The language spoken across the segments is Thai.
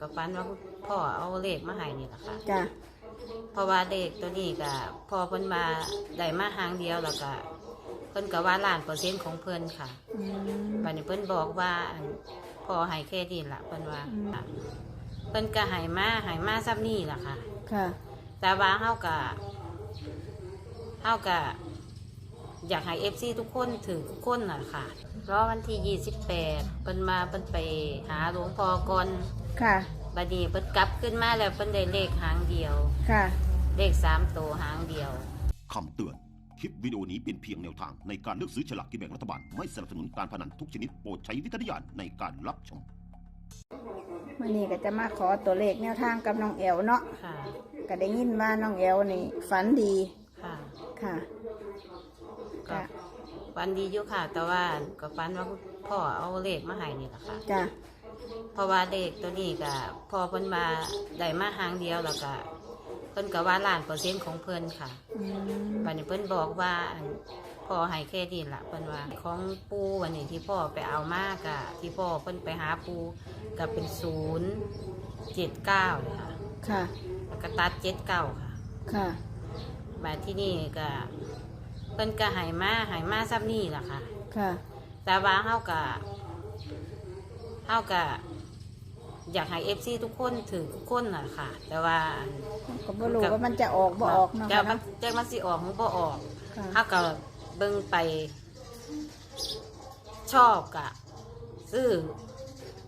ก็ฝันว่าพ่อเอาเลขมาให้นี่แหละค่ะ จ้ะเพราะว่าเลขตัวนี้ก็พอเพิ่นมาได้มาหางเดียวแล้วก็เพิ่นก็ว่าล้านเปอร์เซ็นต์ของเพิ่นค่ะอืม บัดนี้เพิ่นบอกว่าอั่นพอให้แค่นี้ล่ะเพิ่นว่าอืมเพิ่นก็ให้มาให้มาซ้ำนี่ล่ะค่ะ ค่ะ แต่ว่าเฮาก็เฮาก็อยากให้ FC ทุกคนถือทุกคนน่ะค่ะรอวันที่ 28เพิ่นมาเพิ่นไปหาหลวงพ่อก่อน ค่ะ บัดนี้เพิ่นกลับขึ้นมาแล้วเพิ่นได้เลขหางเดียว ค่ะ เลขสามตัวหางเดียว คำเตือน คลิปวิดีโอนี้เป็นเพียงแนวทางในการเลือกซื้อฉลากกินแบ่งรัฐบาล ไม่สนับสนุนการพนันทุกชนิดโปรดใช้วิจารณญาณในการรับชมวันนี้ก็จะมาขอตัวเลขแนวทางกับน้องแอลเนาะค่ะ ก็ได้ยินว่าน้องแอลนี่ฝันดีค่ะค่ะ ก็จ้ะฟันดีอยู่ค่ะ แต่ว่าก็ฟันว่าพ่อเอาเลขมาให้นี่แหละค่ะ จ้ะ เพราะว่าเลขตัวนี้ก็พอเพิ่นมาได้มาหางเดียวแล้วก็เพิ่นก็ว่าล้านเปอร์เซ็นต์ของเพิ่นค่ะอืมบัดนี้เพิ่นบอกว่าอั่นพ่อให้แค่นี้ล่ะเพิ่นว่าของปูวันนี้ที่พ่อไปเอามากะที่พ่อเพิ่นไปหาปูก็เป็นศูนย์เจ็ดเก้าเลยค่ะค่ะแล้วก็ตัดเจ็ดเก้าค่ะ ค่ะมาที่นี่ก็เพิ่นก็ใหายมาใหายมาซ้ำนี่ล่ะค่ะ ค่ะ แต่ว่าเฮาก็ เฮาก็อยากให้เอฟซีทุกคนถือทุกคนน่ะค่ะ แต่ว่าก็บ่รู้ว่ามันจะออกบ่ออกเนาะจะค่ะมันเนาะจะมันสิออกมันบ่ออกค่ะ เฮาก็เบิ่งไป ชอบกะซื้อ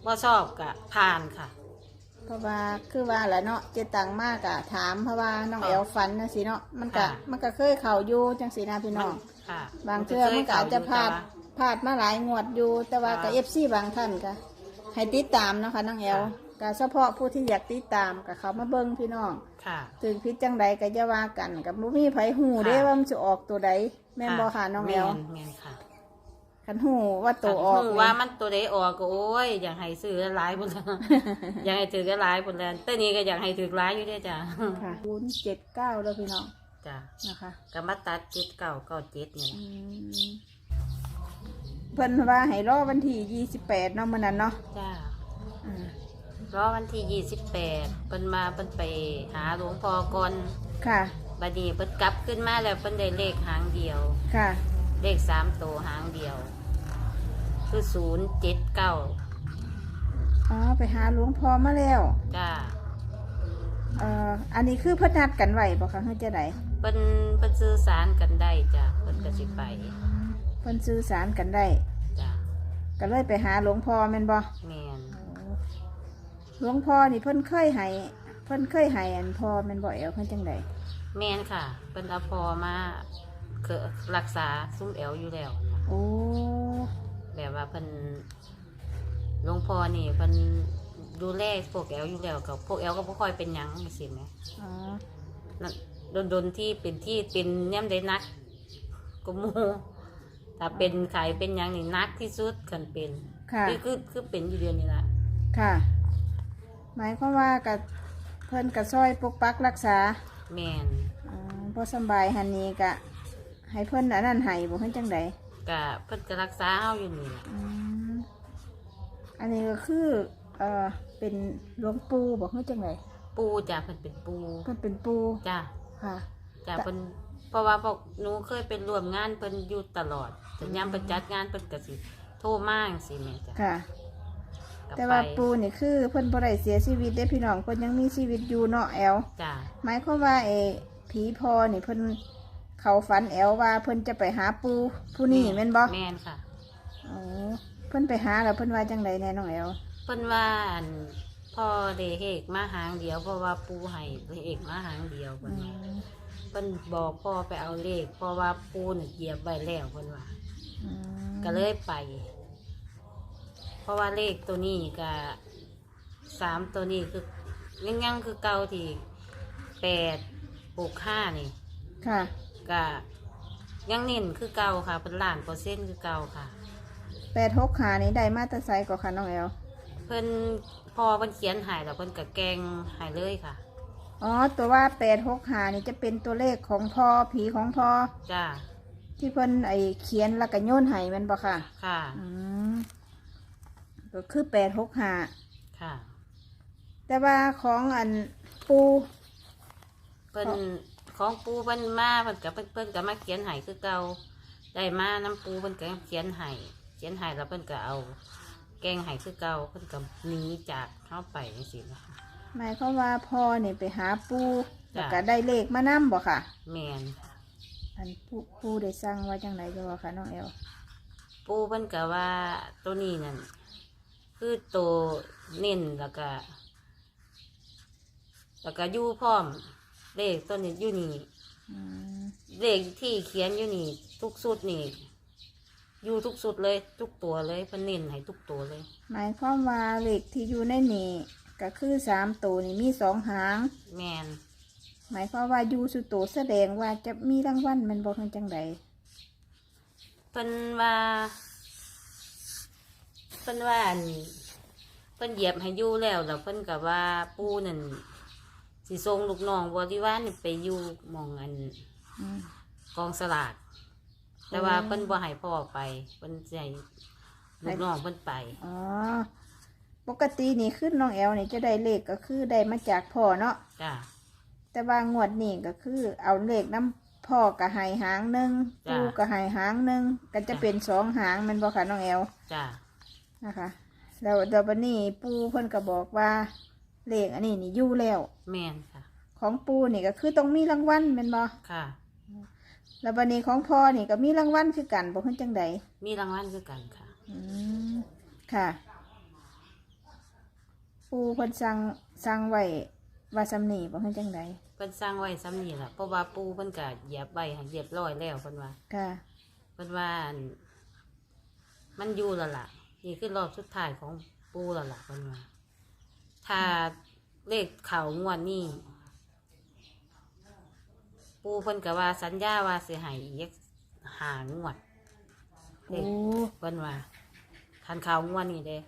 บ่ชอบกะผ่านค่ะ เพราะว่าคือว่าแหละเนาะเจตังมากอะถามเพราะว่าน้องค่ะแอลฝันนะสิเนาะมันก็ค่ะ มันก็เคยเข่าอยู่จังสีนะพี่น้อง ค่ะบางเทื่อมันก็อาจจะพลาดพลาดมาหลายงวดอยู่ แต่ว่ากับเอฟซีบางท่านก็ ให้ติดตามเนาะค่ะน้องแอลก็เฉพาะผู้ที่อยากติดตามกับเขามาเบิ้งพี่น้องค่ะ ถึงพิษจังใดก็จะว่ากันกับบ่มีไผหูค่ะเด้ว่ามันจะออกตัวใดแม่นบ่ค่ะน้องแอลม่นแม่นค่ะคันหูว่าตัวออกคันฮู้ว่ามันตัวใดออกก็โอ้ยอยากให้ซื้อหลายพุ่นอยากให้ถือหลายพุ่นแล้วแต่นี้ก็อยากให้ถือหลายอยู่เด้อจ้ะค่ะศูนย์เจ็ดเก้าแล้วพี่น้องจ้ะนะคะก็มาตัดเจ็ดเก้าเก้าเจ็ดนี่แหละอืม เพิ่นว่าให้รอวันที่ยี่สิบแปดเนาะมื้อนั้นเนาะจ้าอ่ารอวันที่ยี่สิบแปดเพิ่นมาเพิ่นไปหาหลวงพ่อก่อนค่ะบัดนี้เพิ่นกลับขึ้นมาแล้วเพิ่นได้เลขหางเดียว ค่ะเลขสามตัวหางเดียว คือศูนย์เจ็ดเก้าอ๋อไปหาหลวงพ่อมาแล้วจ้าเอ่ออันนี้คือเพิ่นนัดกันไว้บ่คะเฮือจะไดเพิ่นเพิ่นสื่อสารกันได้จ้ะเพิ่นก็สิไป เพิ่นสื่อสารกันได้จ้ะ ก็เลยไปหาหลวงพ่อแม่นบ่แม่นหลวงพ่อนี่เพิ่นเคยให้เพิ่นเคยให้อันพ่อแม่นบ่แอลเพิ่นจังไดแม่นค่ะเพิ่นเอาพอมาคือรักษาซุ้มแอวอยู่แล้วนะโอ้แบบว่าเพิ่นหลวงพ่อนี่เพิ่นดูแลพวกแอลอยู่แล้วกับพวกแอลก็บ่ค่อยเป็นหยังสิแหมอ๋อนั่นโดนๆที่เป็นที่เป็นย่ำได้นักก็หมู ถ้าเป็นไข่เป็นหยังนี่นักที่สุดคันเป็นค่ะ คือคือคือเป็นอยู่เดือนนี้ละค่ะ หมายความว่ากับเพิ่นก็ซอยปกปักรักษาแม่นอ๋อบ่สำบายหันนี้ก็ให้เพิ่นอันนั้นให้บ่เพิ่นจังไดกะเพิ่นก็รักษาเฮาอยู่นี่ล่ะอืมอันนี้ก็คือเอ่อเป็นหลวงปู่บ่เพิ่นจังไดปูจ้ะเพิ่นเป็นปูเพิ่นเป็นปู่จ้ะค่ะ จ้ะแต่ เพิ่น เพราะว่าพวกหนูเคยเป็นร่วมงานเพิ่นอยู่ตลอดแต่ยามเพิ่นจัดงานเพิ่นก็สิโทรมาจังซี่แม่จ้ะค่ะ ก็แต่ไปว่าปู่นี่คือเพิ่นบ่ได้เสียชีวิตเด้พี่น้องเพิ่นยังมีชีวิตอยู่เนาะแอลจ้ะหมายความว่าไอ้ผีพอนี่เพิ่นเขาฝันแอลว่าเพิ่นจะไปหาปูผู้นี่แม่นบ่แม่นค่ะ อ๋อเพิ่นไปหาแล้วเพิ่นว่าจังไดแน่น้องแอลเพิ่นว่าอันพ่อเดเฮกมาหางเดียวเพราะว่าปูให้เอกมาหางเดียวอืเพิ่นว่าม เพิ่นบอกพ่อไปเอาเลขเพราะว่าปูน่ะเหยียบไว้แล้วเพิ่นว่าอืมก็เลยไป เพราะว่าเลขตัวนี้ก็สามตัวนี้คือยังยังคือเก่าที่แปดหกห้านี่ค่ะก็ยังเน้นคือเก่าค่ะเป็นล้านเปอร์เซ็นต์คือเก่าค่ะ แปดหกขานี่ได้มาแตาไซก็ค่ะน้องแอลเพิ่นพอเพิ่นเขียนใหายแล้วเพิ่นก็แกงใหายเลยค่ะ อ๋อ ตัวว่าแปดหกขานี่จะเป็นตัวเลขของพ่อผีของพ่อจ้าที่เพิ่นไอเขียนแล้วก็โยนให้แมันบ่ค่ะ ค่ะ อืมก็คือแปดหกหาค่ะ แต่ว่าของอันปูเพิ่นของปูเพิ่นมาเพิ่นกับเพิ่นเพิ่นก็มาเขียนให้คือเก่าได้มาน้ำปูเพิ่นก็เขียนให้เขียนให้แล้วเพิ่นก็เอา แกงให้คือเก่าเพิ่นก็หนีจากเข้าไปจังซี่นะคะ หมายความว่าพ่อนี่ไปหาปูจ้ะ แล้วก็ได้เลขมานํบ่ค่ะ แม่นอันปูปูได้สั่งว่าจังไดจะว่าค่ะน้องแอลปูเพิ่นก็ว่าตัวนี้นั่นคือตัวเน้นแล้วก็แล้วก็อยู่พร้อม เลขตัวนี้อยู่นี่ อืมเลขที่เขียนอยู่นี่ ทุกสุดนี่ อยู่ทุกสุดเลย ทุกตัวเลยเพิ่นเน้นให้ทุกตัวเลย หมายความว่าเลขที่อยู่ในนี่ ก็คือสามตัวนี่มีสองหาง แมนหมายความว่าอยู่สุดโตวแสดงว่าจะมีรางวัลแมันบอกจังใดเพิ่นว่าเพิ่นว่าอันเพิ่นเหยียบให้อยู่แล้วแล้วเพิ่นก็ว่าปูนั่นสิส่งลูกน้องบริวารนี่ไปอยู่หมองอันอืม กองสลากแต่ว่าเพิ่นบ่ให้พ่อไปเพิ่นสิให้ลูกน้องเพิ่นไป อ๋อ ปกตินี่ขึ้นน้องแอลนี่จะได้เลขก็คือได้มาจากพ่อเนาะจ้าแต่ว่างวดนี่ก็คือ เอาเลขน้ำพ่อกระหายหางหนึ่งจ้ะ ปูกระหายหางหนึ่งก็จะเป็นสองหางแมันบอกค่ะน้องแอลจ้านะคะ แล้วเดี๋ยวบันนี้ปูเพิ่นก็บอกว่า เลขอันนี้นี่อยู่แล้ว แม่นค่ะ ของปูนี่ก็คือต้องมีรางวัลแมันบอค่ะ แล้วบันนี้ของพ่อนี่ก็มีรางวัลคือกันบอกเพิ่นจังใดมีรางวัลคือกันค่ะ อืมค่ะ ปูเพิ่นสั่งสั่งไว้ว่าสำนีบอกเพิ่นจังใดเพิ่นสร้างไว้ซ้ำนี่ล่ะเพราะว่าปูเพิ่นก็เหยียบไว้ให้เรียบร้อยแล้วเพิ่นว่าค่ะ เพิ่นว่าอันมันอยู่แล้วล่ะ นี่คือรอบสุดท้ายของปูแล้วล่ะเพิ่นว่าถ้าเลขเข่างวดนี้ปูเพิ่นก็ว่าสัญญาว่าสิให้อีกหางวดเลโอ้ขเพิ่นว่าคันเข่างวดนี้เด้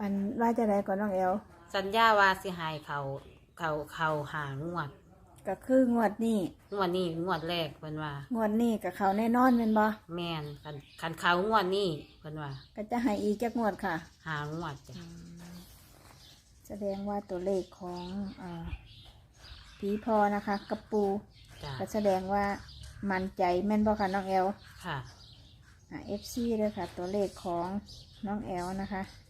อันว่าจะไดก่อนน้องแอลสัญญาว่าสิให้เขาเขาเขาหางวดก็คืองวดนี้งวดนี้งวดแรกเพิ่นว่า งวดนี้กับเขาแน่นอนเป็นบ่แม่นคันคันเขางวดนี้เพิ่นว่าก็จะให้อีกจักงวดค่ะ หางวดจ้ะแสดงว่าตัวเลขของอาผีพอนะคะกระปูจ้ะก็แสดงว่ามั่นใจแม่นบ่ค่ะน้องแอลค่ะอ่าเอฟซีเลยค่ะ ตัวเลขของน้องแอลนะคะเดี๋ยวอ่า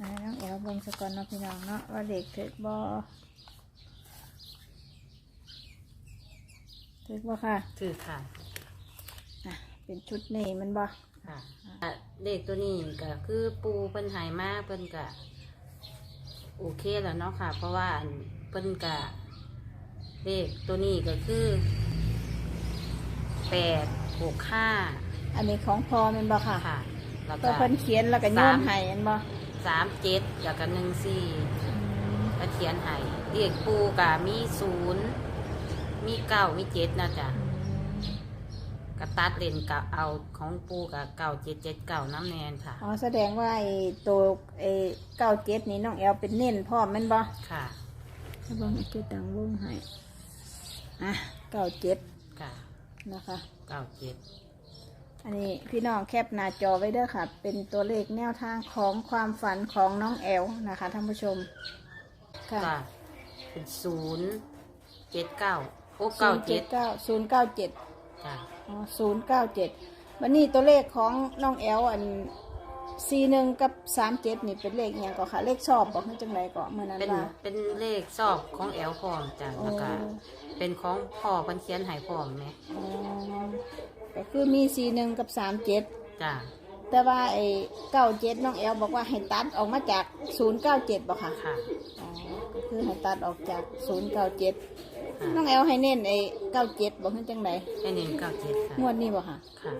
น้องแอลเบิ่งสกอนเนาะพี่น้องเนาะว่าเด็กถึกบ่ถึกบ่ค่ะถือค่ะอะ เป็นชุดนี้แมันบ่ค่ะอะเลขตัวนี้ก็คือปูเพิ่นใหายมาเพิ่นก็โอเคแล้วเนาะค่ะ เพราะว่าอันเพิ่นก็เลขตัวนี้ก็คือแปดหกห้าอันนี้ของพอแมันบ่ค่ะ ค่ะ แล้วตัก็วเพิ่นเขียนแล้วก็โยนให้แมันบ่สามเจ็ดแล้วก็หนึ่งสี่ก็เขียนให้เลขปูก็มีศูนย์มีเก้ามีเจ็ดนะจ๊ะกระตัดเลนกับเอาของปูกับเก้าเจ็ดเจ็ดเก้าน้ำแนนค่ะ อ๋อแสดงว่าไอ้ตัวไอ้เก้าเจ็ดนี่น้องแอลเป็นเน้นพ่อมแมันบ่ค่ะถ้าเบิ่งไอ้เจ็ดตังวงให้อะเก้าเจ็ดค่ะนะคะเก้าเจ็ด อันนี้พี่น้องแคปหน้าจอไว้เด้อค่ะ เป็นตัวเลขแนวทางของความฝันของน้องแอลนะคะท่านผู้ชม ค่ะก็เป็นศูนย์เจ็ดเก้าโอ้เก้าเจ็ดเก้าศูนย์เก้าเจ็ด จ้ะ อ๋อศูนย์เก้าเจ็ดวันนี้ตัวเลขของน้องแอลอัน สี่หนึ่งกับสามเจ็ดนี่เป็นเลขอหย่างก็ค่ะ เลขชอบบอกให้จังไรก็เมื่อนั้นเป็นว่า เป็นเลขสอบของแอลพร้อมจ้ะแล้วก็โอ้เป็นของพ่อเพันเขียนใหายพร้อมไหมอ๋อก็คือมีสี่หนึ่งกับสามเจ็ดจ้ะแต่ว่าไอ้เก้าเจ็ดน้องแอลบอกว่าให้ตัดออกมาจากศูนย์เก้าเจ็ดบอกค่ะ ค่ะอ๋อก็คือให้ตัดออกจากศูนย์เก้าเจ็ดค่ะน้องแอลให้เน้นไอ้เก้าเจ็ดบอกให้จังไรให้หนึ่งเก้าเจ็ดค่ะงวดนี้บอกค่ะ ค่ะ